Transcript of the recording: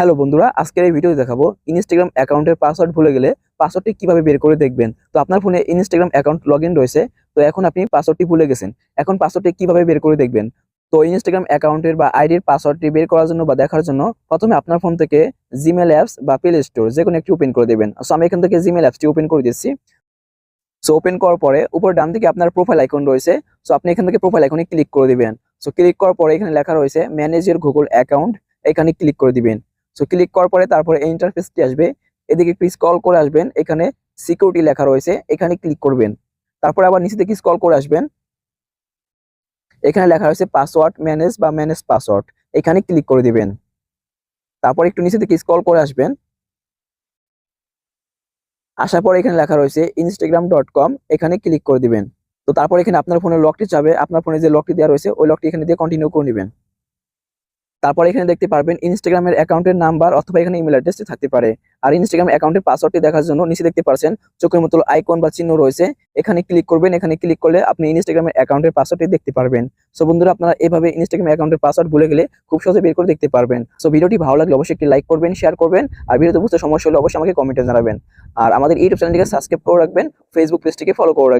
Hello বন্ধুরা, আজকের এই ভিডিও দেখাবো ইনস্টাগ্রাম অ্যাকাউন্টের পাসওয়ার্ড ভুলে গেলে পাসওয়ার্ডটি কীভাবে বের করে দেখবেন। তো আপনার ফোনে ইনস্টাগ্রাম অ্যাকাউন্ট লগ রয়েছে, তো এখন আপনি পাসওয়ার্ডটি ভুলে গেছেন। এখন পাসওয়ার্ডটি কীভাবে বের করে দেখবেন? তো ইনস্টাগ্রাম অ্যাকাউন্টের বা আইডির পাসওয়ার্ডটি বের করার জন্য বা দেখার জন্য প্রথমে আপনার ফোন থেকে জিমেল অ্যাপস বা প্লে স্টোর যে কোনো একটি ওপেন করে দেবেন। সো আমি এখান থেকে জিমেল অ্যাপসটি ওপেন করে দিচ্ছি। সো ওপেন করার পরে উপর ডান দিকে আপনার প্রোফাইল আইকন রয়েছে। সো আপনি এখান থেকে প্রোফাইল আইকনে ক্লিক করে দিবেন। সো ক্লিক করার পরে এখানে লেখা রয়েছে ম্যানেজ ইউর গুগল অ্যাকাউন্ট এখানে ক্লিক করে দিবেন। সো ক্লিক করার পরে তারপরে ইন্টারফেসটি আসবে। এদিকে একটু স্ক্রল করে আসবেন। এখানে সিকিউরিটি লেখা রয়েছে। এখানে ক্লিক করবেন। তারপরে আবার নিচে থেকে স্ক্রল করে আসবেন। এখানে লেখা রয়েছে পাসওয়ার্ড ম্যানেজ বা ম্যানেজ পাসওয়ার্ড এখানে ক্লিক করে দিবেন। তারপর একটু নিচে থেকে স্ক্রল করে আসবেন। আসার পরে এখানে লেখা রয়েছে ইনস্টাগ্রাম ডট কম এখানে ক্লিক করে দিবেন। তো তারপর এখানে আপনার ফোনের লকটি চাবে আপনার ফোনে যে লকটি দেওয়া রয়েছে, ওই লকটি এখানে দিয়ে কন্টিনিউ করে নেবেন। তারপর এখানে দেখতে পারবেন ইনস্টাগ্রামের অ্যাকাউন্টের নাম্বার অথবা এখানে ইমেল অ্যাড্রেসটি থাকতে পারে। আর ইনস্টাগ্রাম অ্যাকাউন্টের পাসওয়ার্ডটি দেখার জন্য নিচে দেখতে পাচ্ছেন চোখের মতো আইকন বা চিহ্ন রয়েছে। এখানে ক্লিক করবেন, এখানে ক্লিক করলে আপনি ইনস্টাগ্রামের অ্যাকাউন্টের পাসওয়ার্ডটি দেখতে পারবেন। সো বন্ধুরা, আপনারা এভাবে ইনস্টাগ্রাম অ্যাকাউন্টের পাসওয়ার্ড ভুলে গেলে খুব সহজে বের করে দেখতে পারবেন। সো ভিডিওটি ভালো লাগলে অবশ্যই একটি লাইক করবেন শেয়ার করবেন, আর ভিডিওতে বুঝতে সমস্যা হলে অবশ্যই আমাকে কমেন্টে জানাবেন। আর আমাদের ইউটিউব চ্যানেলটিকে সাবস্ক্রাইব করে রাখবেন ফেসবুক পেজটিকে ফলো করে রাখবেন।